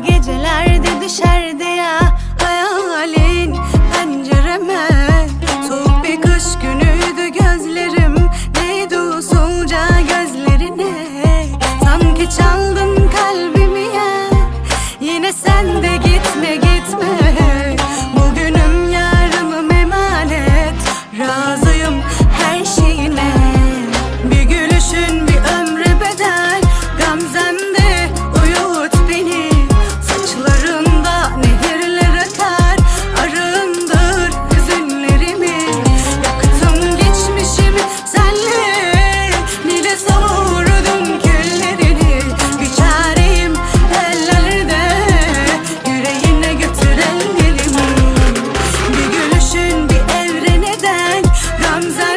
gecelerde düşerdi ya. Hayalin pencereme Soğuk bir kış günüydü gözlerim. Değdi usulca gözlerine? Sanki çaldın kalbimi ya. Yine sen de comes out.